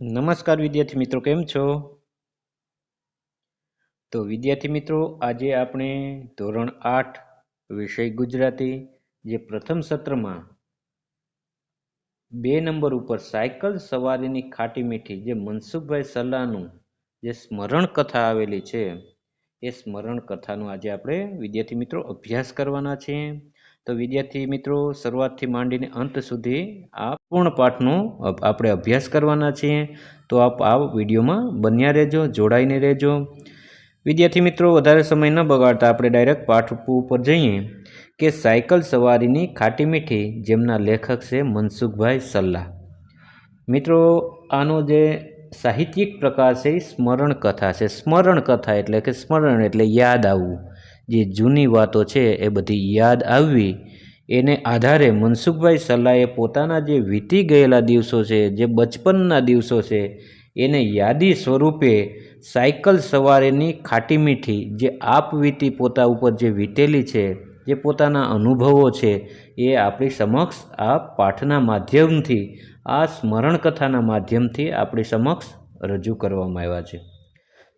નમસ્કાર વિદ્યાર્થી મિત્રો, કેમ છો? તો વિદ્યાર્થી મિત્રો, આજે આપણે ધોરણ આઠ વિષય ગુજરાતી, જે પ્રથમ સત્રમાં બે નંબર ઉપર સાયકલ સવારીની ખાટી મીઠી, જે મનસુખભાઈ સલાહનું જે સ્મરણ કથા આવેલી છે, એ સ્મરણ કથાનો આજે આપણે વિદ્યાર્થી મિત્રો અભ્યાસ કરવાના છે તો વિદ્યાર્થી મિત્રો, શરૂઆતથી માંડીને અંત સુધી આ પૂર્ણ પાઠનો આપણે અભ્યાસ કરવાના છીએ. તો આપ આ વિડીયોમાં બન્યા રહેજો, જોડાઈને રહેજો. વિદ્યાર્થી મિત્રો, વધારે સમય ન બગાડતા આપણે ડાયરેક્ટ પાઠ ઉપર જઈએ કે સાયકલ સવારીની ખાટી મીઠી જેમના લેખક છે મનસુખભાઈ સલ્લા. મિત્રો, આનો જે સાહિત્યિક પ્રકાર છે એ સ્મરણ કથા છે. સ્મરણ કથા એટલે કે સ્મરણ એટલે યાદ આવવું. જે જૂની વાતો છે એ બધી યાદ આવવી એને આધારે મનસુખભાઈ સલાહે પોતાના જે વીતી ગયેલા દિવસો છે, જે બચપનના દિવસો છે, એને યાદી સ્વરૂપે સાયકલ સવારેની ખાટી મીઠી જે આપવીતી પોતા ઉપર જે વીતેલી છે, જે પોતાના અનુભવો છે, એ આપણી સમક્ષ આ પાઠના માધ્યમથી, આ સ્મરણ કથાના માધ્યમથી આપણી સમક્ષ રજૂ કરવામાં આવ્યા છે.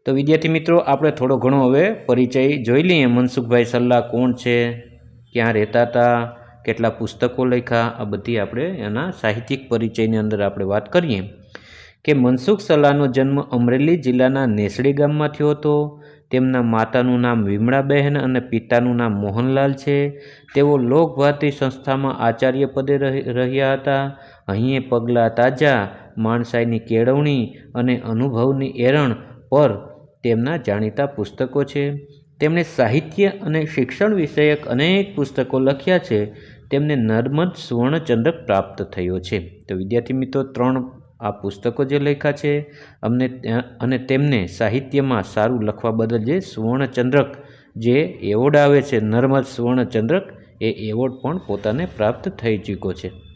તો વિદ્યાર્થી મિત્રો, આપણે થોડો ઘણો હવે પરિચય જોઈ લઈએ. મનસુખભાઈ સલ્લા કોણ છે? ક્યાં રહેતા હતા? કેટલા પુસ્તકો લખ્યા? આ બધી આપણે એના સાહિત્યિક પરિચયની અંદર આપણે વાત કરીએ. કે મનસુખ સલાહનો જન્મ અમરેલી જિલ્લાના નેસડી ગામમાં થયો હતો. તેમના માતાનું નામ વિમળાબહેન અને પિતાનું નામ મોહનલાલ છે. તેઓ લોકભારતી સંસ્થામાં આચાર્ય પદે રહ્યા હતા. અહીં પગલાં તાજા, માણસાઈની કેળવણી અને અનુભવની એરણ પર તેમના જાણીતા પુસ્તકો છે. તેમણે સાહિત્ય અને શિક્ષણ વિષયક અનેક પુસ્તકો લખ્યા છે. તેમને નર્મદ સુવર્ણચંદ્રક પ્રાપ્ત થયો છે. તો વિદ્યાર્થી મિત્રો, ત્રણ આ પુસ્તકો જે લખ્યા છે, અમને અને તેમને સાહિત્યમાં સારું લખવા બદલ જે સુવર્ણચંદ્રક જે એવોર્ડ આવે છે, નર્મદ સુવર્ણચંદ્રક, એ એવોર્ડ પણ પોતાને પ્રાપ્ત થઈ ચૂક્યો છે.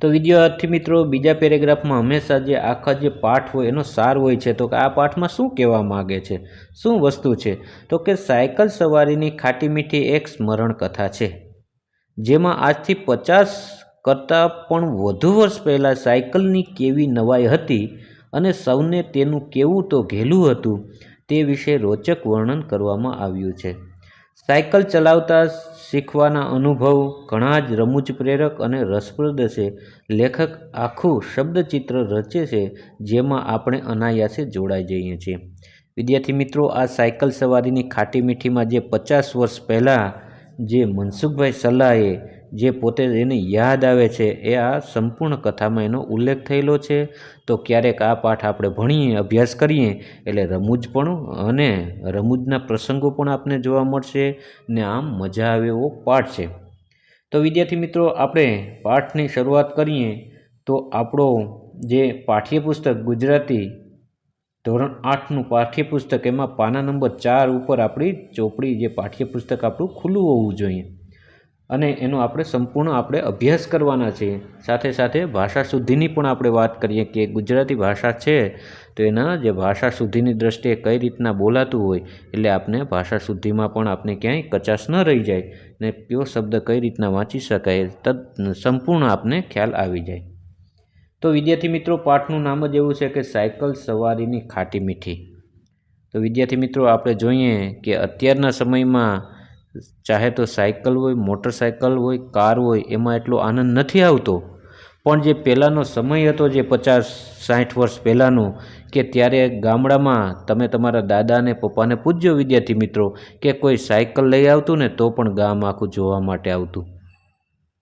તો વિદ્યાર્થી મિત્રો, બીજા પેરેગ્રાફમાં હંમેશા જે આખા જે પાઠ હોય એનો સાર હોય છે, તો કે આ પાઠમાં શું કહેવા માગે છે? શું વસ્તુ છે? તો કે સાયકલ સવારીની ખાટી મીઠી એક સ્મરણ કથા છે, જેમાં આજથી પચાસ કરતાં પણ વધુ વર્ષ પહેલાં સાયકલની કેવી નવાઈ હતી અને સૌને તેનું કેવું તો ઘેલું હતું તે વિશે રોચક વર્ણન કરવામાં આવ્યું છે. સાયકલ ચલાવતા શીખવાના અનુભવ ઘણા જ રમૂજ પ્રેરક અને રસપ્રદ છે. લેખક આખું શબ્દચિત્ર રચે છે, જેમાં આપણે અનાયાસે જોડાઈ જઈએ છીએ. વિદ્યાર્થી મિત્રો, આ સાયકલ સવારીની ખાટી મીઠીમાં જે પચાસ વર્ષ પહેલાં જે મનસુખભાઈ સલાહે જે પોતે એને યાદ આવે છે એ આ સંપૂર્ણ કથામાં એનો ઉલ્લેખ થયેલો છે. તો ક્યારેક આ પાઠ આપણે ભણીએ, અભ્યાસ કરીએ, એટલે રમૂજ પણ અને રમૂજના પ્રસંગો પણ આપને જોવા મળશે ને આમ મજા આવે એવો પાઠ છે. તો વિદ્યાર્થી મિત્રો, આપણે પાઠની શરૂઆત કરીએ તો આપણો જે પાઠ્યપુસ્તક ગુજરાતી ધોરણ આઠનું પાઠ્યપુસ્તક, એમાં પાના નંબર ચાર ઉપર આપણી ચોપડી જે પાઠ્યપુસ્તક આપણું ખુલ્લું હોવું જોઈએ. અને એનો આપણે સંપૂર્ણ આપણે અભ્યાસ કરવાના છે સાથે સાથે ભાષા શુદ્ધિની પણ આપણે વાત કરીએ કે ગુજરાતી ભાષા છે, તો એના જે ભાષા શુદ્ધિની દ્રષ્ટિએ કઈ રીતના બોલાતું હોય, એટલે આપણે ભાષા શુદ્ધિમાં પણ આપણે ક્યાંય કચાશ ન રહી જાય ને કયો શબ્દ કઈ રીતના વાંચી શકાય તદ સંપૂર્ણ આપને ખ્યાલ આવી જાય. તો વિદ્યાર્થી મિત્રો, પાઠનું નામ જ એવું છે કે સાયકલ સવારીની ખાટી મીઠી. તો વિદ્યાર્થી મિત્રો, આપણે જોઈએ કે અત્યારના સમયમાં ચાહે તો સાયકલ હોય, મોટરસાયકલ હોય, કાર હોય, એમાં એટલો આનંદ નથી આવતો. પણ જે પહેલાંનો સમય હતો, જે પચાસ, સાઠ વર્ષ પહેલાંનો, કે ત્યારે ગામડામાં તમે તમારા દાદાને, પપ્પાને પૂછજો વિદ્યાર્થી મિત્રો, કે કોઈ સાયકલ લઈ આવતું ને તો પણ ગામ આખું જોવા માટે આવતું.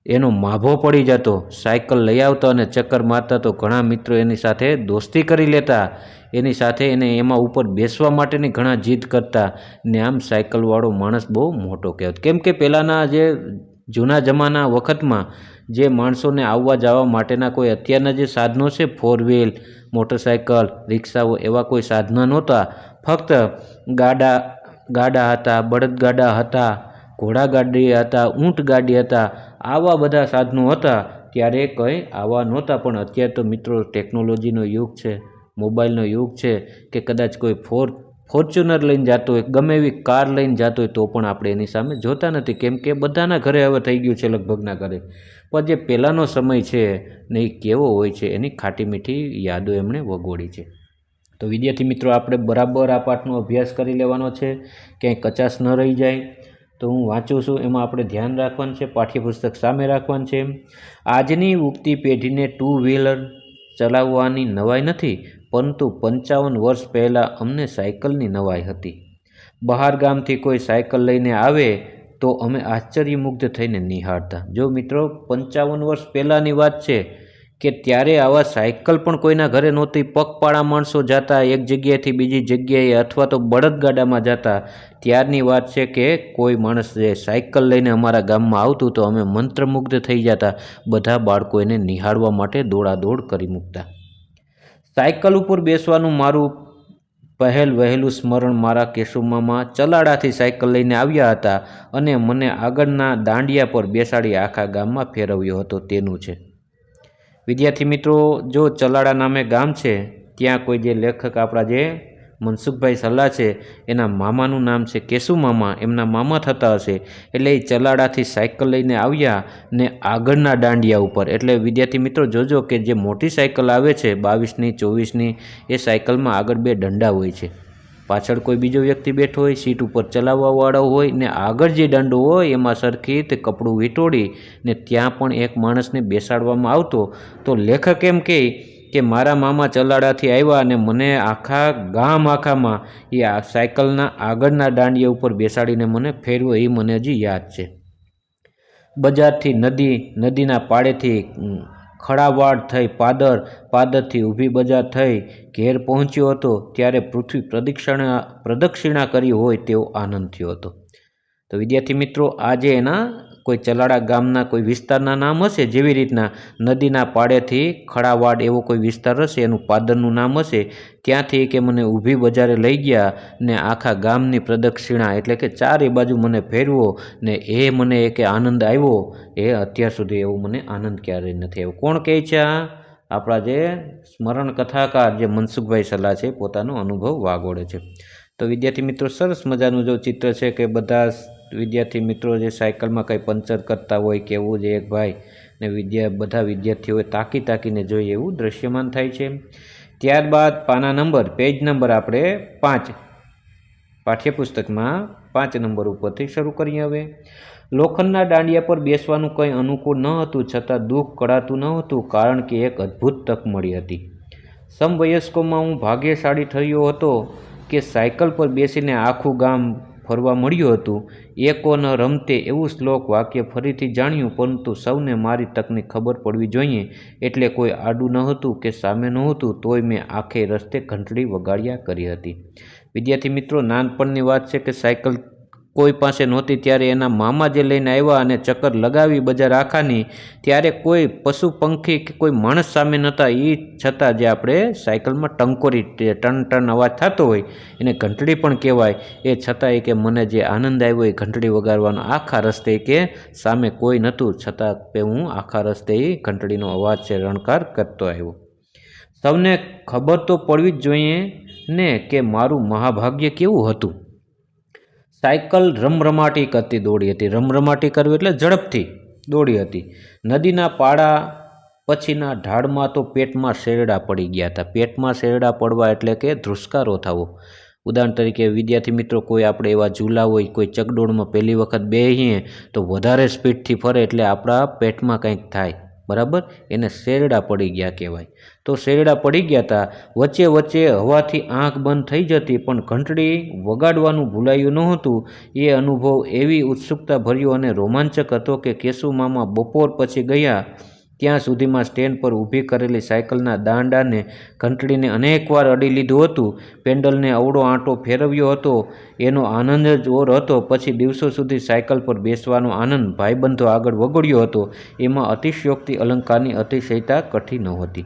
એનો માભો પડી જતો. સાયકલ લઈ આવતો અને ચક્કર મારતા તો ઘણા મિત્રો એની સાથે દોસ્તી કરી લેતા. એની સાથે એને એમાં ઉપર બેસવા માટેની ઘણા જીદ કરતા ને આમ સાયકલવાળો માણસ બહુ મોટો કહેવાય કેમ કે પહેલાંના જે જૂના જમાના વખતમાં જે માણસોને આવવા જવા માટેના કોઈ અત્યારના જે સાધનો છે ફોર વ્હીલ મોટરસાયકલ રિક્ષાઓ એવા કોઈ સાધનો નહોતા. ફક્ત ગાડા ગાડા હતા બળદગાડા હતા ઘોડાગાડી હતા, ઊંટ ગાડી હતા, આવા બધા સાધનો હતા. ત્યારે કંઈ આવા નહોતા, પણ અત્યારે તો મિત્રો ટેકનોલોજીનો યુગ છે. મોબાઈલનો યુગ છે કે કદાચ કોઈ ફોર, ફોર્ચ્યુનર લઈને જતો હોય, ગમે એવી કાર લઈને જતો હોય તો પણ આપણે એની સામે જોતા નથી. કેમ કે બધાના ઘરે હવે થઈ ગયું છે લગભગના ઘરે. પણ જે પહેલાંનો સમય છે ને એ કેવો હોય છે એની ખાટી મીઠી યાદો એમણે વગોડી છે. તો વિદ્યાર્થી મિત્રો, આપણે બરાબર આ પાઠનો અભ્યાસ કરી લેવાનો છે. ક્યાંય કચાશ ન રહી જાય. તો હું વાંચું છું, એમાં આપણે ધ્યાન રાખવાનું છે, પાઠ્યપુસ્તક સામે રાખવાનું છે. આજની ઉગતી પેઢીને ટુ વ્હીલર ચલાવવાની નવાઈ નથી પરંતુ પંચાવન વર્ષ પહેલાં અમને સાયકલની નવાઈ હતી. બહાર ગામથી કોઈ સાયકલ લઈને આવે તો અમે આશ્ચર્યમુગ્ધ થઈને નિહાળતા. જો મિત્રો, પંચાવન વર્ષ પહેલાંની વાત છે કે ત્યારે આવા સાયકલ પણ કોઈના ઘરે નહોતી. પગપાળા માણસો જતા, એક જગ્યાએથી બીજી જગ્યાએ અથવા તો બળદગાડામાં જતા. ત્યારની વાત છે કે કોઈ માણસ જે સાયકલ લઈને અમારા ગામમાં આવતું તો અમે મંત્રમુગ્ધ થઈ જતા. બધા બાળકો એને નિહાળવા માટે દોડાદોડ કરી મૂકતા. સાયકલ ઉપર બેસવાનું મારું પહેલ વહેલું સ્મરણ મારા કેશુમામાં ચલાડાથી સાયકલ લઈને આવ્યા હતા અને મને આગળના દાંડિયા પર બેસાડી આખા ગામમાં ફેરવ્યો હતો. તેનું છે. વિદ્યાર્થી મિત્રો, જો ચલાડા નામે ગામ છે, ત્યાં કોઈ જે લેખક આપણા જે મનસુખભાઈ સલાહ છે, એના મામાનું નામ છે કેશુ મામા, એમના મામા થતા હશે. એટલે એ ચલાડાથી સાયકલ લઈને આવ્યા ને આગળના દાંડિયા ઉપર. એટલે વિદ્યાર્થી મિત્રો, જોજો કે જે મોટી સાયકલ આવે છે, બાવીસની, ચોવીસની, એ સાયકલમાં આગળ બે દંડા હોય છે. પાછળ કોઈ બીજો વ્યક્તિ બેઠો હોય, સીટ ઉપર ચલાવવાવાળો હોય ને આગળ જે દંડો હોય, એમાં સરખી તે કપડું વીંટોળી ને ત્યાં પણ એક માણસને બેસાડવામાં આવતો. તો લેખક એમ કહે કે મારા મામા ચલાડાથી આવ્યા અને મને આખા ગામ આખામાં એ આ સાયકલના આગળના દાંડિયા ઉપર બેસાડીને મને ફેરવ્યો એ મને હજી યાદ છે. બજારથી નદી, નદીના પાળેથી ખડાવાડ થઈ, પાદર, પાદરથી ઊભી બજાર થઈ, ઘેર પહોંચ્યો હતો, ત્યારે પૃથ્વી પ્રદક્ષિણા પ્રદક્ષિણા કરી હોય તેવો આનંદ થયો હતો. તો વિદ્યાર્થી મિત્રો, આજે એના કોઈ ચલાડા ગામના કોઈ વિસ્તારના નામ હશે? જેવી રીતના નદીના પાડેથી ખડાવાડ એવો કોઈ વિસ્તાર હશે? એનું પાદરનું નામ હશે? ત્યાંથી કે મને ઊભી બજારે લઈ ગયા ને આખા ગામની પ્રદક્ષિણા એટલે કે ચારે બાજુ મને ફેરવો ને એ મને એક આનંદ આવ્યો. એ અત્યાર સુધી એવો મને આનંદ ક્યારેય નથી આવ્યો. કોણ કહે છે આ? આપણા જે સ્મરણ કથાકાર જે મનસુખભાઈ સલાહ છે, પોતાનો અનુભવ વાગોડે છે. તો વિદ્યાર્થી મિત્રો, સરસ મજાનું જો ચિત્ર છે કે બધા વિદ્યાર્થી મિત્રો જે સાયકલમાં કંઈ પંચર કરતા હોય કે એવું એક ભાઈ ને વિદ્યા બધા વિદ્યાર્થીઓએ તાકી તાકીને જોઈએ એવું દ્રશ્યમાન થાય છે. ત્યારબાદ પાના નંબર, પેજ નંબર આપણે પાંચ પાઠ્યપુસ્તકમાં પાંચ નંબર ઉપરથી શરૂ કરીએ હવે. લોખંડના દાંડિયા પર બેસવાનું કંઈ અનુકૂળ ન હતું, છતાં દુઃખ કળાતું ન હતું, કારણ કે એક અદ્ભુત તક મળી હતી. સમવયસ્કોમાં હું ભાગ્યશાળી થયો હતો કે સાયકલ પર બેસીને આખું ગામ ફરવા મળ્યું હતું. એકો ન રમતે એવું શ્લોક વાક્ય ફરીથી જાણ્યું, પરંતુ સૌને મારી તકની ખબર પડવી જોઈએ. એટલે કોઈ આડું નહોતું કે સામે નહોતું તોય મેં આખે રસ્તે ઘંટડી વગાડ્યા કરી હતી. વિદ્યાર્થી મિત્રો, નાનપણની વાત છે કે સાયકલ કોઈ પાસે નહોતી ત્યારે એના મામા જે લઈને આવ્યા અને ચક્કર લગાવી બજાર આખાની, ત્યારે કોઈ પશુ પંખી કે કોઈ માણસ સામે નહોતા. એ છતાં જે આપણે સાયકલમાં ટંકોરી ટન ટન અવાજ થતો હોય, એને ઘંટડી પણ કહેવાય. એ છતાંય કે મને જે આનંદ આવ્યો એ ઘંટડી વગાડવાનો આખા રસ્તે કે સામે કોઈ નહોતું, છતાં કે હું આખા રસ્તે એ ઘંટડીનો અવાજ છે રણકાર કરતો આવ્યો. સૌને ખબર તો પડવી જ જોઈએ ને કે મારું મહાભાગ્ય કેવું હતું? સાયકલ રમરમાટી કરતી દોડી હતી. રમરમાટી કરવી એટલે ઝડપથી દોડી હતી. નદીના પાડા પછીના ઢાળમાં તો પેટમાં શેરડા પડી ગયા હતા. પેટમાં શેરડા પડવા એટલે કે ધ્રુસકારો થવો. ઉદાહરણ તરીકે, વિદ્યાર્થી મિત્રો, કોઈ આપણે એવા ઝૂલા હોય, કોઈ ચકડોળમાં પહેલી વખત બેહીએ તો વધારે સ્પીડથી ફરે એટલે આપણા પેટમાં કંઈક થાય. બરાબર? એને શેરડા પડી ગયા કહેવાય. તો શેરડા પડી ગયા હતા વચ્ચે વચ્ચે હવાથી આંખ બંધ થઈ જતી પણ ઘંટડી વગાડવાનું ભૂલાયું નહોતું. એ અનુભવ એવી ઉત્સુકતા ભર્યો અને રોમાંચક હતો કે કેશુ મામા બપોર પછી ગયા. ત્યાં સુધીમાં સ્ટેન્ડ પર ઊભી કરેલી સાયકલના દાંડાને ઘંટડીને અનેકવાર અડી લીધું હતું. પેન્ડલને અવળો આંટો ફેરવ્યો હતો. એનો આનંદ જ ઓર હતો. પછી દિવસો સુધી સાયકલ પર બેસવાનો આનંદ ભાઈબંધો આગળ વગડ્યો હતો. એમાં અતિશયોક્તિ અલંકારની અતિશયતા કઠી નહોતી.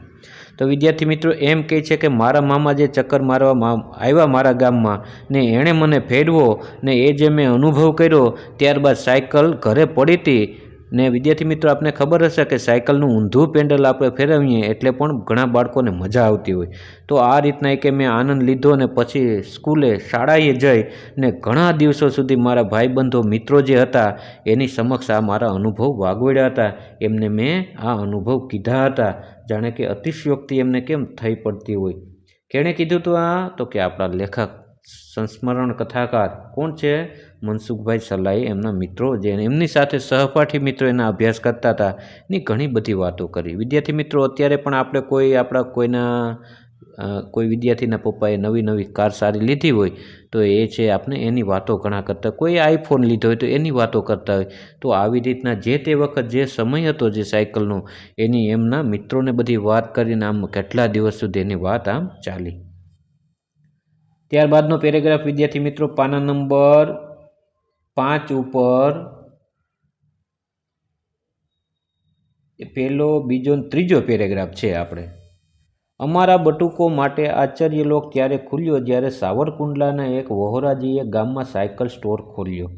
તો વિદ્યાર્થી મિત્રો, એમ કહે છે કે મારા મામા જે ચક્કર મારવા આવ્યા મારા ગામમાં ને એણે મને ફેરવો ને એ જે મેં અનુભવ કર્યો, ત્યારબાદ સાયકલ ઘરે પડી હતી. ને વિદ્યાર્થી મિત્રો, આપને ખબર હશે કે સાયકલનું ઊંધું પેન્ડલ આપણે ફેરવીએ એટલે પણ ઘણા બાળકોને મજા આવતી હોય. તો આ રીતના કે મેં આનંદ લીધો ને પછી સ્કૂલે, શાળાએ જઈ ને ઘણા દિવસો સુધી મારા ભાઈબંધો મિત્રો જે હતા, એની સમક્ષ આ મારા અનુભવ વાગવડ્યા હતા. એમને મેં આ અનુભવ કીધા હતા. જાણે કે અતિશયોક્તિ એમને કેમ થઈ પડતી હોય. કેણે કીધું હતું આ? તો કે આપણા લેખક, સંસ્મરણ કથાકાર. કોણ છે? મનસુખભાઈ સલાઈ એમના મિત્રો જે એમની સાથે સહપાઠી મિત્રો એના અભ્યાસ કરતા હતા, ની ઘણી બધી વાતો કરી. વિદ્યાર્થી મિત્રો, અત્યારે પણ આપણે કોઈ આપણા કોઈના કોઈ વિદ્યાર્થીના પપ્પાએ નવી નવી કાર સારી લીધી હોય, તો એ છે આપણે એની વાતો ઘણા કરતા. કોઈ આઈફોન લીધો હોય તો એની વાતો કરતા હોય. તો આવી રીતના જે તે વખત જે સમય હતો જે સાયકલનો, એની એમના મિત્રોને બધી વાત કરીને આમ કેટલા દિવસ સુધી એની વાત આમ ચાલી. ત્યારબાદનો પેરેગ્રાફ, વિદ્યાર્થી મિત્રો, પાના નંબર પાંચ ઉપર પહેલો બીજો ત્રીજો પેરેગ્રાફ છે આપણે. અમારા બટુકો માટે આશ્ચર્યલોક ત્યારે ખુલ્યો જ્યારે સાવરકુંડલાના એક વહોરાજીએ ગામમાં સાયકલ સ્ટોર ખોલ્યો.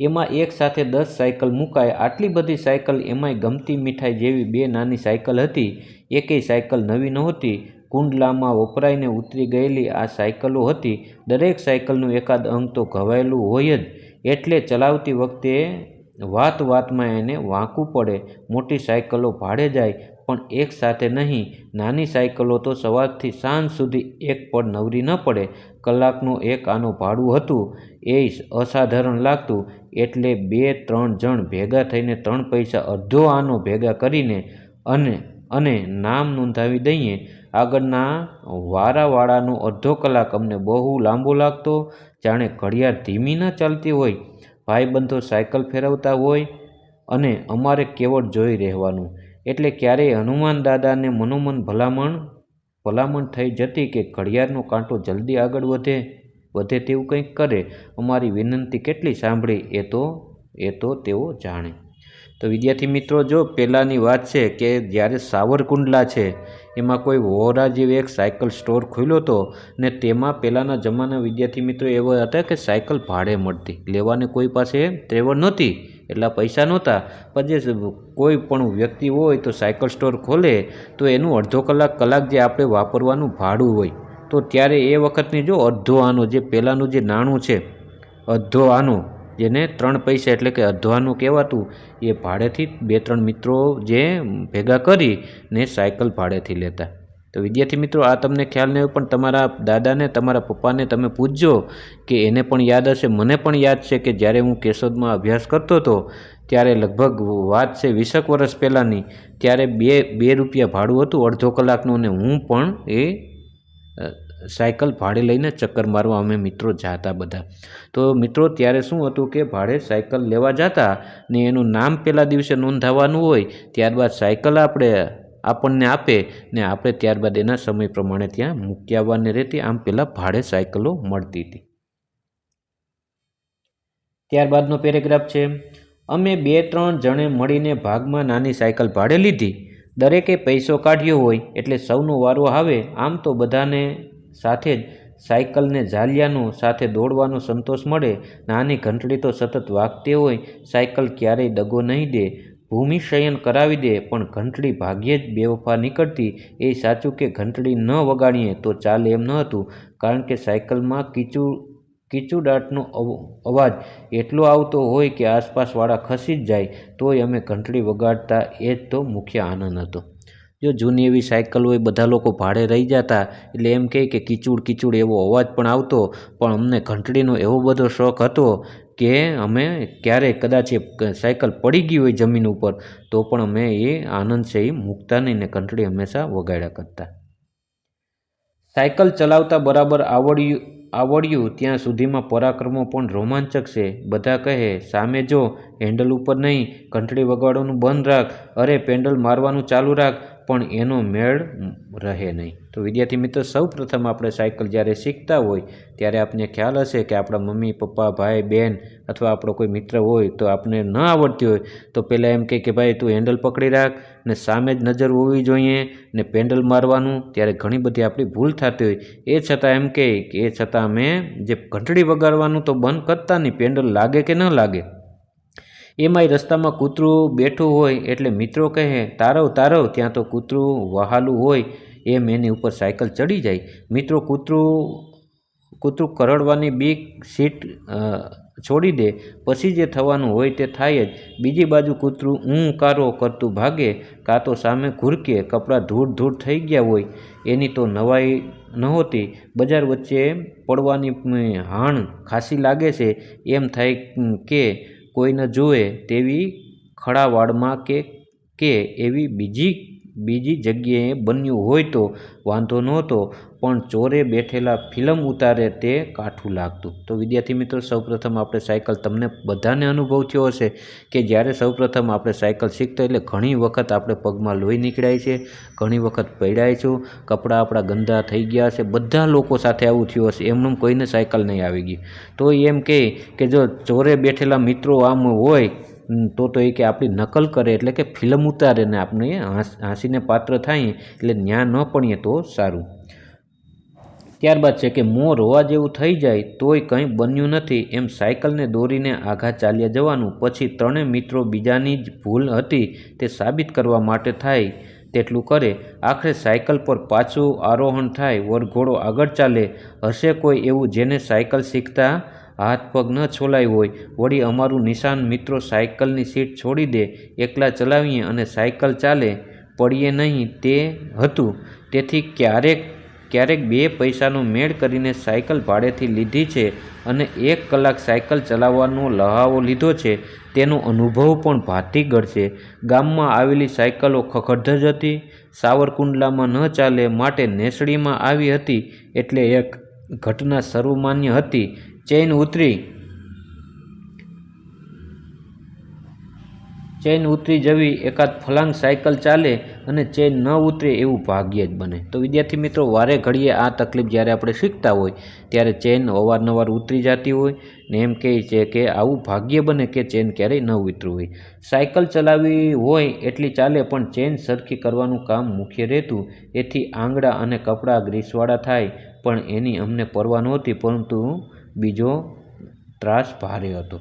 એમાં એક સાથે દસ સાયકલ મુકાય. આટલી બધી સાયકલ એમાંય ગમતી મીઠાઈ જેવી બે નાની સાયકલ હતી. એકેય સાયકલ નવી નહોતી. કુંડલામાં વપરાઈને ઉતરી ગયેલી આ સાયકલો હતી. દરેક સાયકલનું એકાદ અંગ તો ઘવાયેલું હોય જ. એટલે ચલાવતી વખતે વાત વાતમાં એને વાંકું પડે. મોટી સાયકલો ભાડે જાય, પણ એક સાથે નહીં. નાની સાયકલો તો સવારથી સાંજ સુધી એક પણ નવરી ન પડે. કલાકનું એક આનું ભાડું હતું. એ અસાધારણ લાગતું. એટલે બે, ત્રણ જણ ભેગા થઈને ત્રણ પૈસા અડધો આનો ભેગા કરીને અને અને નામ નોંધાવી દઈએ. આગળના વારાવાળાનો અડધો કલાક અમને બહુ લાંબો લાગતો. જાણે ઘડિયાળ ધીમી ન ચાલતી હોય, ભાઈબંધો સાયકલ ફેરવતા હોય અને અમારે કેવળ જોઈ રહેવાનું. એટલે ક્યારેય હનુમાન દાદાને મનોમન ભલામણ ભલામણ થઈ જતી કે ઘડિયાળનો કાંટો જલ્દી આગળ વધે વધે તેવું કંઈક કરે, અમારી વિનંતી કેટલી સાંભળી એ તો એ તો તેઓ જાણે. તો વિદ્યાર્થી મિત્રો, જો પહેલાંની વાત છે કે જ્યારે સાવરકુંડલા છે એમાં કોઈ વોરા જેવી એક સાયકલ સ્ટોર ખુલ્યો હતો ને તેમાં પહેલાંના જમાના વિદ્યાર્થી મિત્રો એવા હતા કે સાયકલ ભાડે મળતી. લેવાની કોઈ પાસે ત્રેવડ નહોતી, એટલા પૈસા નહોતા. પણ જે કોઈ પણ વ્યક્તિ હોય તો સાયકલ સ્ટોર ખોલે તો એનું અડધો કલાક કલાક જે આપણે વાપરવાનું ભાડું હોય. તો ત્યારે એ વખતની જો અડધો આનો જે પહેલાંનું જે નાણું છે, અડધો આનો જેને ત્રણ પૈસા એટલે કે અધવાનું કહેવાતું, એ ભાડેથી બે ત્રણ મિત્રો જે ભેગા કરી ને સાયકલ ભાડેથી લેતા. તો વિદ્યાર્થી મિત્રો, આ તમને ખ્યાલ નહીં હોય, પણ તમારા દાદાને, તમારા પપ્પાને તમે પૂછજો કે એને પણ યાદ હશે. મને પણ યાદ છે કે જ્યારે હું કેશોદમાં અભ્યાસ કરતો હતો, ત્યારે લગભગ વાત છે વીસેક વર્ષ પહેલાંની, ત્યારે બે બે રૂપિયા ભાડું હતું, અડધો કલાકનું, અને હું પણ એ સાયકલ ભાડે લઈને ચક્કર મારવા અમે મિત્રો જાતા બધા. તો મિત્રો ત્યારે શું હતું કે ભાડે સાયકલ લેવા જતા ને એનું નામ પહેલા દિવસે નોંધાવવાનું હોય, ત્યારબાદ સાયકલ આપણે આપણને આપે ને આપણે ત્યારબાદ એના સમય પ્રમાણે ત્યાં મૂકી આવવાની રહેતી. આમ પહેલાં ભાડે સાયકલો મળતી હતી. ત્યારબાદનો પેરેગ્રાફ છે, અમે બે ત્રણ જણે મળીને ભાગમાં નાની સાયકલ ભાડે લીધી. દરેકે પૈસો કાઢ્યો હોય એટલે સૌનો વારો આવે. આમ તો બધાને સાથે જ સાયકલને ઝાલિયાનું સાથે દોડવાનો સંતોષ મળે, નાની ઘંટડી તો સતત વાગતી હોય, સાયકલ ક્યારેય દગો નહીં દે, ભૂમિ શયન કરાવી દે, પણ ઘંટડી ભાગ્યે જ બેવફા નીકળતી, એ સાચું કે ઘંટડી ન વગાડીએ તો ચાલે એમ ન હતું, કારણ કે સાયકલમાં કીચું, કીચુડાટનો અવ- અવાજ એટલો આવતો હોય કે આસપાસવાળા ખસી જ જાય, તોય અમે ઘંટડી વગાડતા એ જ તો મુખ્ય આનંદ હતો. જો જૂની એવી સાયકલ હોય, બધા લોકો ભાડે રહી જતા, એટલે એમ કહે કે કીચુડ કીચુડ એવો અવાજ પણ આવતો, પણ અમને ઘંટડીનો એવો બધો શોખ હતો કે અમે ક્યારેય કદાચ એ સાયકલ પડી ગઈ હોય જમીન ઉપર, તો પણ અમે એ આનંદ છે એ મૂકતા નહીં ને ઘંટડી હંમેશા વગાડ્યા કરતા. સાયકલ ચલાવતા બરાબર આવડ્યું આવડ્યું, ત્યાં સુધીમાં પરાક્રમો પણ રોમાંચક છે. બધા કહે, સામે જો હેન્ડલ ઉપર નહીં, ઘંટડી વગાડવાનું બંધ રાખ, અરે, પેન્ડલ મારવાનું ચાલુ રાખ પણ એનો મેળ રહે નહીં. તો વિદ્યાર્થી મિત્રો સૌ પ્રથમ આપણે સાયકલ જ્યારે શીખતા હોય, ત્યારે આપને ખ્યાલ હશે કે આપણા મમ્મી, પપ્પા, ભાઈ બહેન અથવા આપણો કોઈ મિત્ર હોય તો આપણે ન આવડતી હોય, તો પહેલાં એમ કહે કે ભાઈ, તું હેન્ડલ પકડી રાખ ને સામે જ નજર હોવી જોઈએ ને પેન્ડલ મારવાનું. ત્યારે ઘણી બધી આપણી ભૂલ થતી હોય. એ છતાં એમ કહે કે એ છતાં અમે જે ઘંટડી વગાડવાનું તો બંધ કરતા નહીં, પેન્ડલ લાગે કે ન લાગે? એમાંય રસ્તામાં કૂતરું બેઠું હોય એટલે મિત્રો કહે, તારવ તારવ, ત્યાં તો કૂતરું વહાલું હોય. એમ એની ઉપર સાયકલ ચડી જાય. મિત્રો કૂતરું કૂતરું કરડવાની બીક સીટ છોડી દે. પછી જે થવાનું હોય તે થાય જ. બીજી બાજુ કૂતરું ઊં કારો કરતું ભાગે, કાં તો સામે ઘૂરકે, કપડાં ધૂળ ધૂળ થઈ ગયા હોય. એની તો નવાઈ નહોતી. બજાર વચ્ચે પડવાની હાણ ખાસી લાગે છે. એમ થાય કે કોઈ ન જુએ તેવી ખળાવાળમાં કે કે એવી બીજી બીજી જગ્યાએ બન્યું હોય તો વાંધો નહોતો, પણ ચોરે બેઠેલા ફિલ્મ ઉતારે તે કાઠું લાગતું. તો વિદ્યાર્થી મિત્રો, સૌપ્રથમ આપણે સાયકલ તમને બધાને અનુભવ થયો હશે કે જ્યારે સૌપ્રથમ આપણે સાયકલ શીખતા એટલે ઘણી વખત આપણે પગમાં લોહી નીકળાય છે, ઘણી વખત પડાય છું, કપડાં આપણા ગંદા થઈ ગયા છે બધા લોકો સાથે આવું થયું હશે એમનું કોઈને સાયકલ નહીં આવી ગઈ. તો એમ કહે કે જો ચોરે બેઠેલા મિત્રો આમ હોય તો તો એ કે આપણી નકલ કરે એટલે કે ફિલ્મ ઉતારે ને આપણે હાંસ- હાંસીને પાત્ર થાય એટલે ન્યા ન પડીએ તો સારું. ત્યારબાદ છે કે મોં રોવા જેવું થઈ જાય તોય કંઈ બન્યું નથી, એમ સાયકલને દોરીને આઘા ચાલ્યા જવાનું, પછી ત્રણેય મિત્રો બીજાની જ ભૂલ હતી તે સાબિત કરવા માટે થાય તેટલું કરે. આખરે સાયકલ પર પાછું આરોહણ થાય, વરઘોડો આગળ ચાલે, હશે કોઈ એવું જેને સાયકલ શીખતા હાથ પગ ન છોલાય હોય, વળી અમારું નિશાન મિત્રો સાયકલની સીટ છોડી દે, એકલા ચલાવીએ અને સાયકલ ચાલે, પડીએ નહીં તે હતું. તેથી ક્યારેક ક્યારેક બે પૈસાનો મેળ કરીને સાયકલ ભાડેથી લીધી છે અને એક કલાક સાયકલ ચલાવવાનો લહાવો લીધો છે, તેનો અનુભવ પણ ભાતીગળ છે. ગામમાં આવેલી સાયકલો ખખડધજ હતી, સાવરકુંડલામાં ન ચાલે માટે નેસડીમાં આવી હતી, એટલે એક ઘટના સર્વમાન્ય હતી. ચેન ઉતરી. ચેઇન ઉતરી જવી, એકાદ ફલાંગ સાયકલ ચાલે અને ચેઇન ન ઉતરે એવું ભાગ્ય જ બને. તો વિદ્યાર્થી મિત્રો, વારે ઘડીએ આ તકલીફ જ્યારે આપણે શીખતા હોય, ત્યારે ચેન અવારનવાર ઉતરી જતી હોય ને એમ કહે છે કે આવું ભાગ્ય બને કે ચેન ક્યારેય ન ઉતરું હોય. સાયકલ ચલાવવી હોય એટલી ચાલે પણ ચેન સરખી કરવાનું કામ મુખ્ય રહેતું. એથી આંગળા અને કપડાં ગ્રીસવાળા થાય, પણ એની અમને પરવા નહોતી, પરંતુ બીજો ત્રાસ ભારે હતો.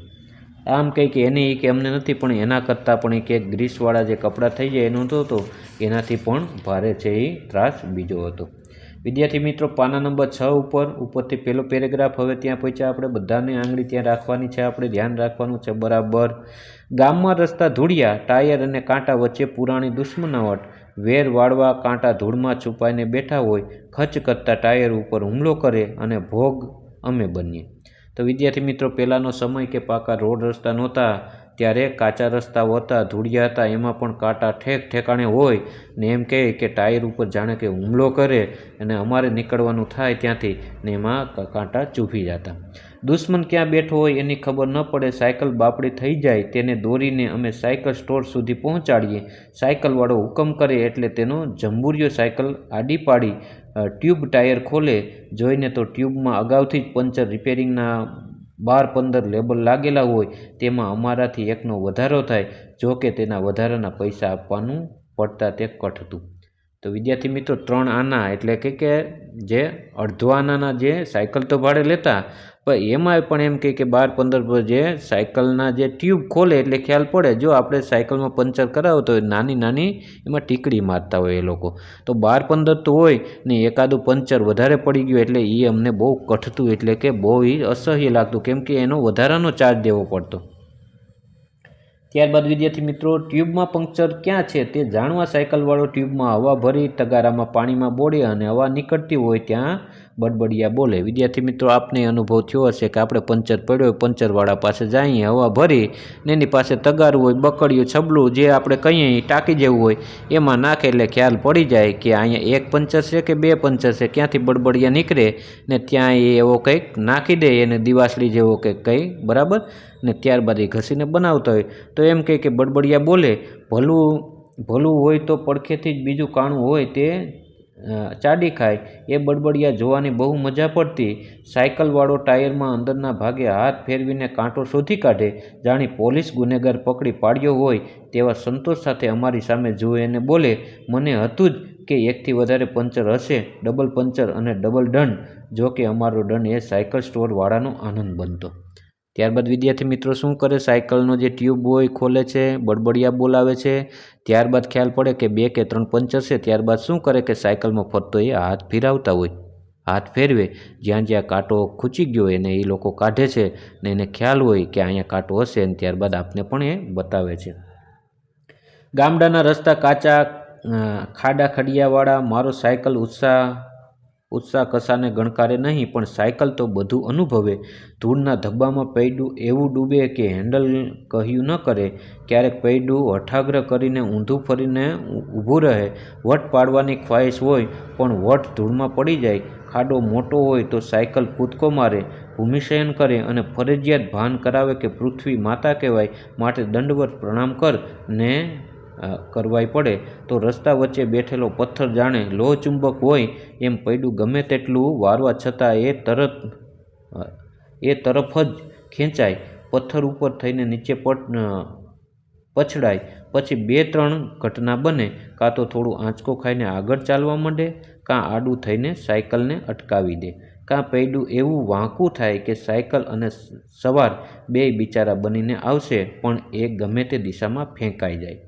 આમ કંઈક એને એક એમને નથી, પણ એના કરતાં પણ એક એક ગ્રીસવાળા જે કપડાં થઈ જાય એનું તો એનાથી પણ ભારે છે એ ત્રાસ બીજો હતો. વિદ્યાર્થી મિત્રો, પાના નંબર છ ઉપર, ઉપરથી પહેલો પેરેગ્રાફ, હવે ત્યાં પહોંચ્યા આપણે. બધાને આંગળી ત્યાં રાખવાની છે આપણે, ધ્યાન રાખવાનું છે બરાબર. ગામમાં રસ્તા ધૂળિયા, ટાયર અને કાંટા વચ્ચે પુરાણી દુશ્મનાવટ. વેર વાળવા કાંટા ધૂળમાં છુપાઈને બેઠા હોય, ખચ કરતા ટાયર ઉપર હુમલો કરે અને ભોગ અમે બનીએ તો વિદ્યાર્થી મિત્રો, પહેલાંનો સમય કે પાકા રોડ રસ્તા નહોતા, ત્યારે કાચા રસ્તાઓ હતા, ધૂળિયા હતા, એમાં પણ કાંટા ઠેક ઠેકાણે હોય ને એમ કહે કે ટાયર ઉપર જાણે કે હુમલો કરે અને અમારે નીકળવાનું થાય ત્યાંથી ને એમાં કાંટા ચૂભી જતા. દુશ્મન ક્યાં બેઠો હોય એની ખબર ન પડે, સાયકલ બાપડી થઈ જાય, તેને દોરીને અમે સાયકલ સ્ટોર સુધી પહોંચાડીએ. સાયકલવાળો હુકમ કરે એટલે તેનો જંબુરિયો સાયકલ આડી પાડી ટ્યુબ ટાયર ખોલે, જોઈને તો ટ્યુબમાં અગાઉથી જ પંચર રિપેરિંગના બાર પંદર લેબલ લાગેલા હોય, તેમાં અમારાથી એકનો વધારો થાય, જો કે તેના વધારાના પૈસા આપવાનું પડતા તે કઠતું તો વિદ્યાર્થી મિત્રો, ત્રણ આના એટલે કે કે જે અડધો આનાના જે સાયકલ તો ભાડે લેતા પણ એમાંય પણ એમ કહે કે બાર પંદર જે સાયકલના જે ટ્યુબ ખોલે એટલે ખ્યાલ પડે. જો આપણે સાયકલમાં પંચર કરાવતો હોય નાની નાની એમાં ટીકડી મારતા હોય એ લોકો. તો બાર પંદર તો હોય ને એકાદું પંચર વધારે પડી ગયું એટલે એ અમને બહુ કઠતું એટલે કે બહુ અસહ્ય લાગતું. કેમ કે એનો વધારાનો ચાર્જ દેવો પડતો. ત્યારબાદ વિદ્યાર્થી મિત્રો, ટ્યુબમાં પંક્ચર ક્યાં છે તે જાણવા સાયકલવાળો ટ્યુબમાં હવા ભરી, તગારામાં પાણીમાં બોળે અને હવા નીકળતી હોય ત્યાં બડબડિયા બોલે, વિદ્યાર્થી મિત્રો, આપને અનુભવ થયો હશે કે આપણે પંચર પડ્યો હોય, પંચરવાળા પાસે જઈએ, હવા ભરી, ને એની પાસે તગારું હોય બકડિયું છબલું, જે આપણે કહીએ ટાંકી જેવું હોય, એમાં નાખે એટલે ખ્યાલ પડી જાય કે અહીંયા એક પંચર છે કે બે પંચર છે, ક્યાંથી બડબડિયા નીકળે, ને ત્યાં એ એવો કંઈક નાખી દે, એને દિવાસળી જેવો કંઈક કંઈ બરાબર? ને ત્યારબાદ એ ઘસીને બનાવતા હોય. તો એમ કહે કે, બડબડિયા બોલે, ભલું ભલું હોય તો પડખેથી જ બીજું કાણું હોય તે ચાડી ખાય. એ બડબડિયા જોવાની બહુ મજા પડતી. સાયકલવાળો ટાયરમાં અંદરના ભાગે હાથ ફેરવીને કાંટો શોધી કાઢે. જાણી પોલીસ ગુનેગાર પકડી પાડ્યો હોય તેવા સંતોષ સાથે અમારી સામે જુએ અને બોલે, મને હતું જ કે એકથી વધારે પંચર હશે, ડબલ પંચર અને ડબલ દંડ. જો કે અમારો દંડ એ સાયકલ સ્ટોરવાળાનો આનંદ બનતો. ત્યારબાદ વિદ્યાર્થી મિત્રો શું કરે? સાયકલનો જે ટ્યુબ હોય ખોલે છે, બડબડિયા બોલાવે છે. ત્યારબાદ ખ્યાલ પડે કે બે કે ત્રણ પંચર છે ત્યારબાદ શું કરે કે સાયકલમાં ફરતો એ હાથ ફેરવતા હોય. હાથ ફેરવે. જ્યાં જ્યાં કાંટો ખૂચી ગયો હોય ને એ લોકો કાઢે છે ને એને ખ્યાલ હોય કે અહીંયા કાંટો હશે અને ત્યારબાદ આપને પણ એ બતાવે છે. ગામડાના રસ્તા કાચા ખાડા ખડિયાવાળા, મારો સાયકલ ઉત્સાહ ઉત્સાહ કસાને ગણકારે નહીં, પણ સાયકલ તો બધું અનુભવે. ધૂળના ધબ્બામાં પૈડું એવું ડૂબે કે હેન્ડલ કહ્યું ન કરે, ક્યારેક પૈડું હઠાગ્ર કરીને ઊંધું ફરીને ઊભું રહે. વટ પાડવાની ખ્વાહિશ હોય, પણ વટ ધૂળમાં પડી જાય. ખાડો મોટો હોય તો સાયકલ કૂદકો મારે. ભૂમિશયન કરે અને ફરજિયાત ભાન કરાવે કે પૃથ્વી માતા કહેવાય. માટે દંડવત પ્રણામ કર ને કરવાય પડે, તો રસ્તા વચ્ચે બેઠેલો પથ્થર જાણે લોહચુંબક હોય, એમ પૈડું ગમે તેટલું વારવા છતાં એ તરત એ તરફ જ ખેંચાય, પથ્થર ઉપર થઈને નીચે પટ પછડાય, પછી બે ત્રણ ઘટના બને, કાં તો થોડું આંચકો ખાઈને આગળ ચાલવા માંડે, કાં આડું થઈને સાયકલને અટકાવી દે. કાં પૈડું એવું વાંકું થાય કે સાયકલ અને સવાર બેય બિચારા બનીને આવશે, પણ એ ગમે તે દિશામાં ફેંકાઈ જાય.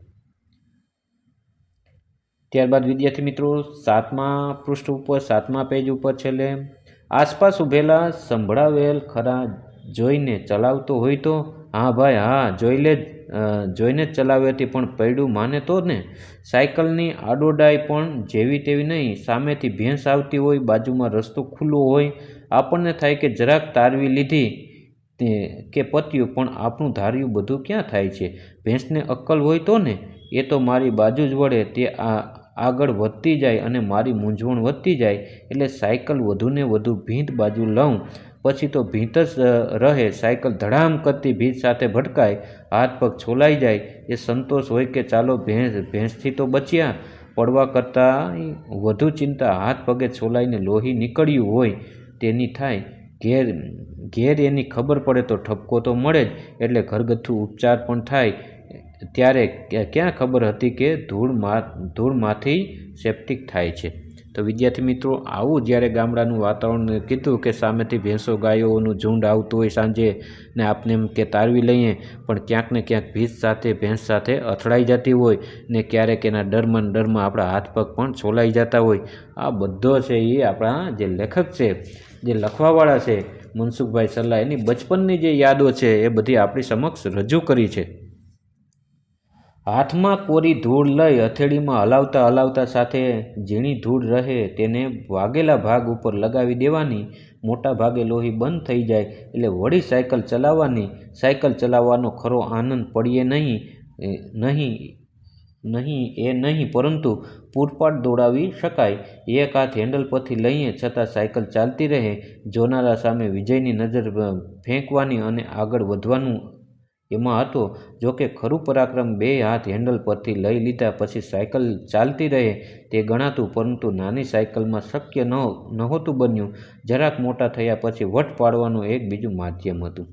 ત્યારબાદ વિદ્યાર્થી મિત્રો, સાતમા પૃષ્ઠ ઉપર, સાતમા પેજ ઉપર છેલ્લે, આસપાસ ઊભેલા સંભળાવેલ ખરા જોઈને ચલાવતો હોય તો, હા ભાઈ, હા, જોઈ લે જોઈને જ ચલાવેતી પણ પૈડું માને તો ને. સાયકલની આડોડાઈ પણ જેવી તેવી નહીં. સામેથી ભેંસ આવતી હોય, બાજુમાં રસ્તો ખુલ્લો હોય. આપણને થાય કે જરાક તારવી લીધી તે કે પત્યું, પણ આપણું ધાર્યું બધું ક્યાં થાય છે? ભેંસને અક્કલ હોય તો ને? એ તો મારી બાજુ જ વળે. તે આ આગળ વધતી જાય અને મારી મૂંઝવણ વધતી જાય એટલે સાયકલ વધુને વધુ ભીંત બાજુ લઉં. પછી તો ભીંત જ રહે. સાયકલ ધડામ કરતી ભીંત સાથે ભટકાય હાથ પગ છોલાઈ જાય. એ સંતોષ હોય કે ચાલો ભેંસ, ભેંસથી તો બચ્યા. પડવા કરતાં વધુ ચિંતા. હાથ પગે છોલાઈને લોહી નીકળ્યું હોય તેની થાય. ઘેર ઘેર એની ખબર પડે તો ઠપકો તો મળે જ. એટલે ઘરગથ્થુ ઉપચાર પણ થાય. ત્યારે ક્યાં ખબર હતી કે ધૂળમાં ધૂળમાંથી સેપ્ટિક થાય છે? તો વિદ્યાર્થી મિત્રો, આવું જ્યારે ગામડાનું વાતાવરણ કીધું કે સામેથી ભેંસો, ગાયોનું ઝુંડ આવતું હોય સાંજે ને આપને એમ કે તારવી લઈએ, પણ ક્યાંક ને ક્યાંક ભીંસ સાથે, ભેંસ સાથે અથડાઈ જતી હોય ને ક્યારેક એના ડરમાં ડરમાં આપણા હાથ પગ પણ છોલાઈ જતા હોય. આ બધો છે એ આપણા જે લેખક છે, જે લખવાવાળા છે, મનસુખભાઈ સલ્લા એની બચપનની જે યાદો છે એ બધી આપણી સમક્ષ રજૂ કરી છે. હાથમાં કોરી ધૂળ લઈ હથેળીમાં હલાવતા હલાવતા સાથે ઝીણી ધૂળ રહે તેને વાગેલા ભાગ ઉપર લગાવી દેવાની. મોટા ભાગે લોહી બંધ થઈ જાય એટલે વળી સાયકલ ચલાવવાની. સાયકલ ચલાવવાનો ખરો આનંદ પડીએ નહીં નહીં નહીં, એ નહીં, પરંતુ પૂરપાટ દોડાવી શકાય. એક હાથ હેન્ડલ પરથી લઈએ છતાં સાયકલ ચાલતી રહે. જોનારા સામે વિજયની નજર ફેંકવાની અને આગળ વધવાનું એમાં હતો. જોકે ખરું પરાક્રમ બે હાથ હેન્ડલ પરથી લઈ લીધા પછી સાયકલ ચાલતી રહે તે ગણાતું, પરંતુ નાની સાયકલમાં શક્ય ન નહોતું બન્યું. જરાક મોટા થયા પછી વટ પાડવાનું એક બીજું માધ્યમ હતું.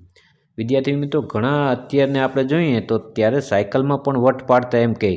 વિદ્યાર્થી મિત્રો, ઘણા અત્યારને આપણે જોઈએ તો ત્યારે સાયકલમાં પણ વટ પાડતા એમ કહે.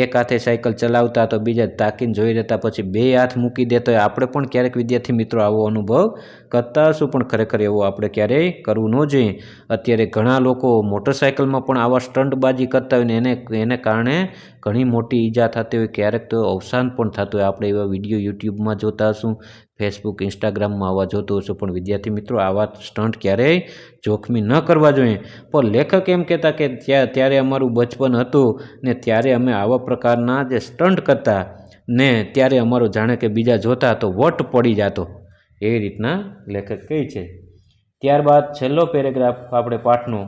એક હાથે સાયકલ ચલાવતા તો બીજા તાકીને જોઈ રહેતા પછી બે હાથ મૂકી દેતો આપણે પણ ક્યારેક વિદ્યાર્થી મિત્રો આવો અનુભવ કરતા હશું, પણ ખરેખર એવું આપણે ક્યારેય કરવું ન જોઈએ. અત્યારે ઘણા લોકો મોટરસાયકલમાં પણ આવા સ્ટંટબાજી કરતા હોય ને એને એને કારણે ઘણી મોટી ઈજા થતી હોય, ક્યારેક તો અવસાન પણ થતું હોય. આપણે એવા વીડિયો યુટ્યુબમાં જોતા હશું ફેસબુક ઇન્સ્ટાગ્રામમાં આવા જોતું હશું, પણ વિદ્યાર્થી મિત્રો આવા સ્ટન્ટ ક્યારેય જોખમી ન કરવા જોઈએ. પણ લેખક એમ કહેતા કે ત્યાં, ત્યારે અમારું બચપન હતું ને ત્યારે અમે આવા પ્રકારના જે સ્ટંટ કરતા ને ત્યારે અમારો જાણે કે બીજા જોતા તો વટ પડી જતો. એ રીતના લેખક કહે છે. ત્યારબાદ છેલ્લો પેરેગ્રાફ આપણે પાઠનો.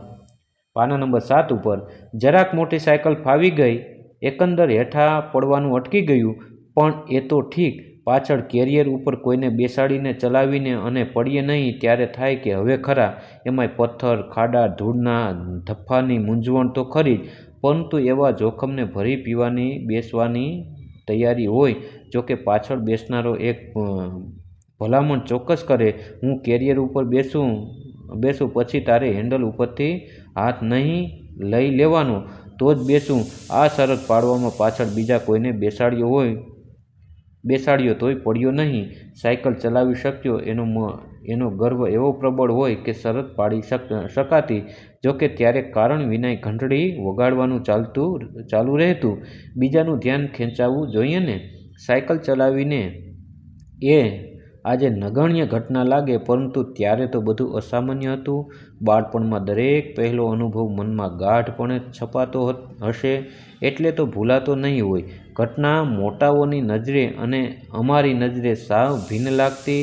પાના નંબર સાત ઉપર, જરાક મોટી સાયકલ ફાવી ગઈ, એકંદર હેઠા પડવાનું અટકી ગયું, પણ એ તો ઠીક પાછળ કેરિયર ઉપર કોઈને બેસાડીને ચલાવીને અને પડીએ નહીં ત્યારે થાય કે હવે ખરા, એમાંય પથ્થર, ખાડા, ધૂળના ધફ્ફાની મૂંઝવણ તો ખરી જ, પરંતુ એવા જોખમને ભરી પીવાની, બેસવાની તૈયારી હોય જો કે પાછળ બેસનારો એક ભલામણ ચોક્કસ કરે, હું કેરિયર ઉપર બેસું બેસું પછી તારે હેન્ડલ ઉપરથી હાથ નહીં લઈ લેવાનો, તો જ બેસું. આ શરત પાડવામાં પાછળ બીજા કોઈને બેસાડ્યો હોય બેસાડ્યો તોય પડ્યો નહીં. સાયકલ ચલાવી શક્યો એનો એનો ગર્વ એવો પ્રબળ હોય કે શરત પાડી શક, શકાતી. જોકે ત્યારે કારણ વિનાય ઘંટડી વગાડવાનું ચાલતું, ચાલુ રહેતું. બીજાનું ધ્યાન ખેંચાવવું જોઈએ ને? સાયકલ ચલાવીને એ આજે નગણ્ય ઘટના લાગે, પરંતુ ત્યારે તો બધું અસામાન્ય હતું. બાળપણમાં દરેક પહેલો અનુભવ મનમાં ગાઢપણે છપાતો હશે, એટલે તો ભૂલાતો નહીં હોય. ઘટના મોટાઓની નજરે અને અમારી નજરે સાવ ભિન્ન લાગતી.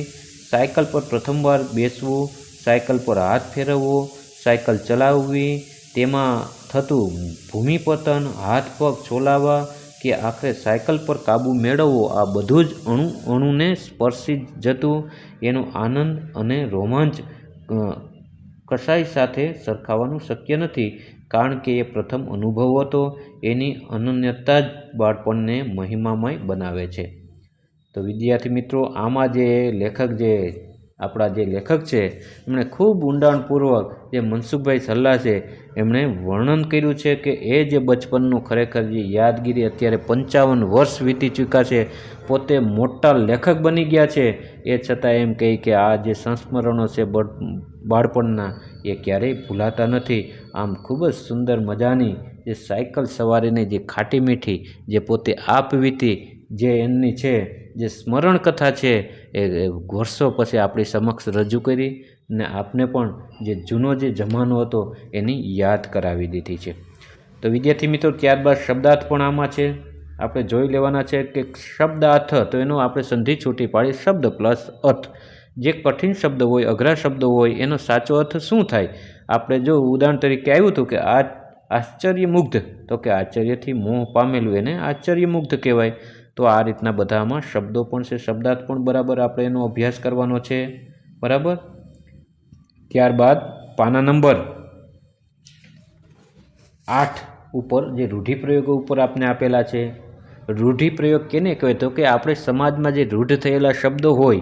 સાયકલ પર પ્રથમવાર બેસવું, સાયકલ પર હાથ ફેરવવો, સાયકલ ચલાવવી, તેમાં થતું ભૂમિપતન, હાથ પગ ચોલાવવા કે આખરે સાયકલ પર કાબૂ મેળવવો, આ બધું જ અણુ અણુને સ્પર્શી જતું. એનો આનંદ અને રોમાંચ કસાઈ સાથે સરખાવવાનું શક્ય નથી. કારણ કે એ પ્રથમ અનુભવ હતો, એની અનન્યતા જ બાળપણને મહિમામય બનાવે છે. તો વિદ્યાર્થી મિત્રો, આમાં જે લેખક જે, આપણા જે લેખક છે, એમણે ખૂબ ઊંડાણપૂર્વક જે મનસુખભાઈ સલ્લા છે, એમણે વર્ણન કર્યું છે કે એ જે બચપનનું ખરેખર જે યાદગીરી અત્યારે પંચાવન વર્ષ વીતી ચૂક્યા છે, પોતે મોટા લેખક બની ગયા છે, એ છતાં એમ કહે કે આ જે સંસ્મરણો છે બાળપણના, એ ક્યારેય ભૂલાતા નથી. આમ ખૂબ જ સુંદર મજાની જે સાયકલ સવારીની જે ખાટી મીઠી જે પોતે આપવીતી જે એમની છે, જે સ્મરણ કથા છે, એ વર્ષો પછી આપણી સમક્ષ રજૂ કરી ને આપને પણ જે જૂનો જે જમાનો હતો એની યાદ કરાવી દીધી છે. તો વિદ્યાર્થી મિત્રો, ત્યારબાદ શબ્દાર્થ પણ આમાં છે. આપણે જોઈ લેવાના છે કે શબ્દાર્થ, તો એનો આપણે સંધિ છૂટી પાડી શબ્દ પ્લસ અર્થ. જે કઠિન શબ્દ હોય, અઘરા શબ્દ હોય, એનો સાચો અર્થ શું થાય? આપણે જો ઉદાહરણ તરીકે આવ્યું હતું કે આ આશ્ચર્યમુગ્ધ, તો કે આશ્ચર્યથી મોહ પામેલું એને આશ્ચર્યમુગ્ધ કહેવાય. તો આ રીતના બધામાં શબ્દો પણ છે, શબ્દાર્થ પણ બરાબર આપણે એનો અભ્યાસ કરવાનો છે. બરાબર? ત્યારબાદ પાના નંબર આઠ ઉપર જે રૂઢિપ્રયોગો ઉપર આપને આપેલા છે. રૂઢિપ્રયોગ કેને કહેવાય? તો કે આપણે સમાજમાં જે રૂઢ થયેલા શબ્દો હોય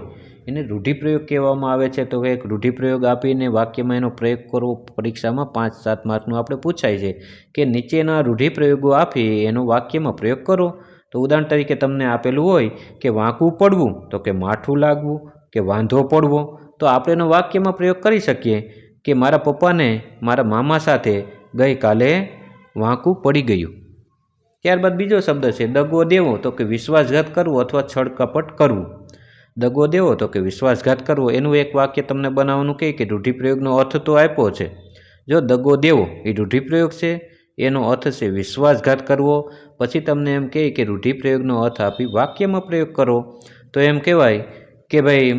એને રૂઢિપ્રયોગ કહેવામાં આવે છે. તો એક રૂઢિપ્રયોગ આપીને વાક્યમાં એનો પ્રયોગ કરવો પરીક્ષામાં પાંચ સાત માર્કનું આપણે પૂછાય છે કે નીચેના રૂઢિપ્રયોગો આપી એનો વાક્યમાં પ્રયોગ કરો. તો ઉદાહરણ તરીકે તમને આપેલું હોય કે વાંકું પડવું, તો કે માઠું લાગવું, કે વાંધો પડવો, તો આપણે એનો વાક્યમાં પ્રયોગ કરી શકીએ કે મારા પપ્પાને મારા મામા સાથે ગઈકાલે વાંકું પડી ગયું. ત્યારબાદ બીજો શબ્દ છે, દગો દેવો, તો કે વિશ્વાસઘાત કરવો અથવા છળકપટ કરવું. દગો દેવો તો કે વિશ્વાસઘાત કરવો, એનું એક વાક્ય તમને બનાવવાનું કહે કે રૂઢિપ્રયોગનો અર્થ તો આપ્યો છે. જો દગો દેવો, એ રૂઢિપ્રયોગ છે? એનો અર્થ છે વિશ્વાસઘાત કરવો. પછી તમને એમ કહે કે રૂઢિપ્રયોગનો અર્થ આપી વાક્યમાં પ્રયોગ કરો. તો એમ કહેવાય કે ભાઈ,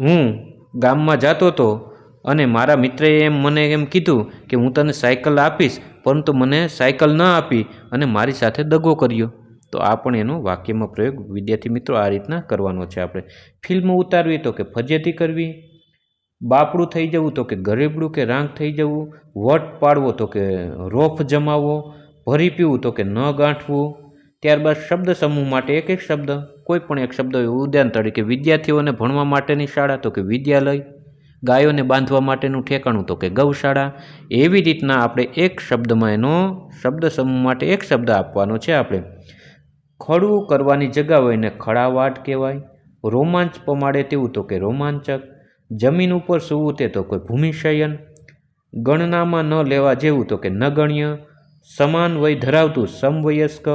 હું ગામમાં જતો હતો અને મારા મિત્રએ એમ મને એમ કીધું કે હું તને સાયકલ આપીશ, પરંતુ મને સાયકલ ન આપી અને મારી સાથે દગો કર્યો. તો આ પણ એનો વાક્યમાં પ્રયોગ વિદ્યાર્થી મિત્રો આ રીતના કરવાનો છે આપણે. ફિલ્મ ઉતારવી તો કે ફજેતી કરવી, બાપડું થઈ જવું તો કે ગરીબડું કે રાંગ થઈ જવું, વટ પાડવો તો કે રોફ જમાવવો, ભરી પીવું તો કે ન ગાંઠવું. ત્યારબાદ શબ્દ સમૂહ માટે એક એક શબ્દ, કોઈ પણ એક શબ્દ ઉદાહરણ તરીકે વિદ્યાર્થીઓને ભણવા માટેની શાળા તો કે વિદ્યાલય, ગાયોને બાંધવા માટેનું ઠેકાણું તો કે ગૌશાળા. એવી રીતના આપણે એક શબ્દમાં એનો શબ્દ સમૂહ માટે એક શબ્દ આપવાનો છે આપણે. ખડું કરવાની જગા હોય એને ખડાવાટ કહેવાય. રોમાંચ પમાડે તેવું તો કે રોમાંચક. જમીન ઉપર સૂવું તે તો કોઈ ભૂમિશયન. ગણનામાં ન લેવા જેવું તો કે નગણ્ય. સમાન વય ધરાવતું સમવયસ્ક.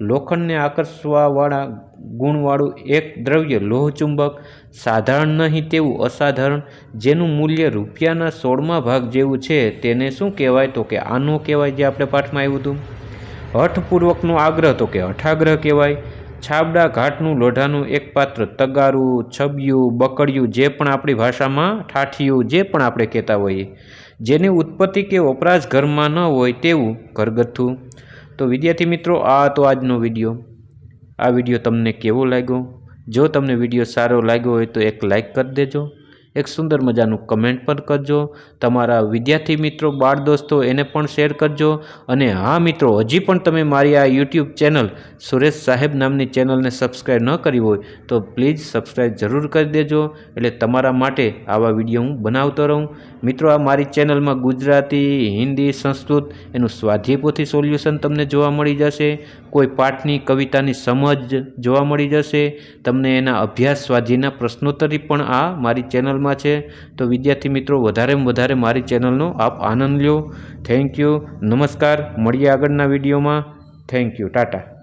લોખંડને આકર્ષવાવાળા ગુણવાળું એક દ્રવ્ય લોહચુંબક. સાધારણ નહીં તેવું અસાધારણ. જેનું મૂલ્ય રૂપિયાના સોળમા ભાગ જેવું છે. તેને શું કહેવાય તો કે આનો કહેવાય જે આપણે પાઠમાં આવ્યું હતું? હઠપૂર્વકનો આગ્રહ તો કે હઠાગ્રહ કહેવાય. છાબડા ઘાટનું લોઢાનું એક પાત્ર તગારું, છબિયું, બકડિયું જે પણ આપણી ભાષામાં, ઠાઠિયું જે પણ આપણે કહેતા હોઈએ, જેની ઉત્પત્તિ કે વપરાશ ઘરમાં ન હોય તેવું ઘરગથ્થું. તો વિદ્યાર્થી મિત્રો, આ તો આજનો વીડિયો. આ વીડિયો તમને કેવો લાગ્યો? જો તમને વીડિયો સારો લાગ્યો હોય તો એક લાઈક કરી દેજો. એક સુંદર મજાનું કમેન્ટ પણ કરજો. તમારા વિદ્યાર્થી મિત્રો, બાળ દોસ્તો, એને પણ શેર કરજો. અને હા મિત્રો, હજી પણ તમે મારી આ યુટ્યુબ ચેનલ સુરેશ સાહેબ નામની ચેનલને સબસ્ક્રાઈબ ન કરી હોય, તો પ્લીઝ સબસ્ક્રાઈબ જરૂર કરી દેજો. એટલે તમારા માટે આવા વીડિયો હું બનાવતો રહું. મિત્રો, આ મારી ચેનલમાં ગુજરાતી, હિન્દી, સંસ્કૃત એનું સ્વાધ્યાયપોથી સોલ્યુશન તમને જોવા મળી જશે. કોઈ પાઠની, કવિતાની સમજ જોવા મળી જશે, તમને એના અભ્યાસ સ્વાધીના પ્રશ્નોત્તરી પણ આ મારી ચેનલમાં છે. તો વિદ્યાર્થી મિત્રો, વધારેમાં વધારે મારી ચેનલનો આપ આનંદ લ્યો. થેન્ક યુ નમસ્કાર. મળીએ આગળના વિડીયોમાં. Thank you tata.